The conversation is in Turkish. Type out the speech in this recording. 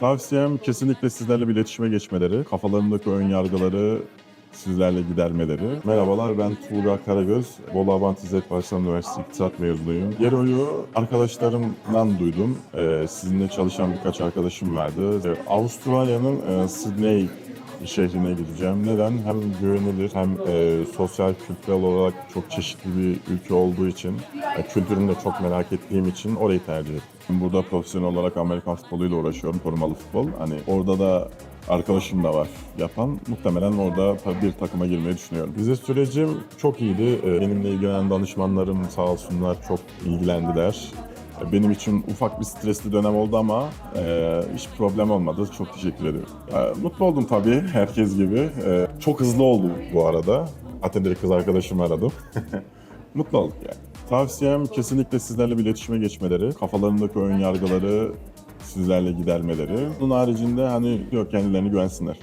Tavsiyem kesinlikle sizlerle bir iletişime geçmeleri, kafalarındaki ön yargıları sizlerle gidermeleri. Merhabalar ben Tuğra Karagöz. Bolu Abant İzzet Barslan Üniversitesi İktisat mezunuyum. Gero'yu arkadaşlarımdan duydum. Ee, sizinle çalışan birkaç arkadaşım vardı. Ee, Avustralya'nın e, Sydney şehrine gideceğim. Neden? Hem güvenilir hem e, sosyal kültürel olarak çok çeşitli bir ülke olduğu için, e, kültürünü de çok merak ettiğim için orayı tercih ettim. Burada profesyonel olarak Amerikan futboluyla uğraşıyorum, korumalı futbol. Hani orada da arkadaşım da var yapan. Muhtemelen orada bir takıma girmeyi düşünüyorum. Vize sürecim çok iyiydi. E, Benimle ilgilenen danışmanlarım sağ olsunlar çok ilgilendiler. Benim için ufak bir stresli dönem oldu ama e, hiç problem olmadı. Çok teşekkür ediyorum. E, mutlu oldum tabii herkes gibi. E, çok hızlı oldu bu arada. Hatta direkt kız arkadaşımı aradım. mutlu olduk yani. Tavsiyem kesinlikle sizlerle bir iletişime geçmeleri, kafalarındaki ön yargıları sizlerle gidermeleri. Bunun haricinde hani kendilerini güvensinler.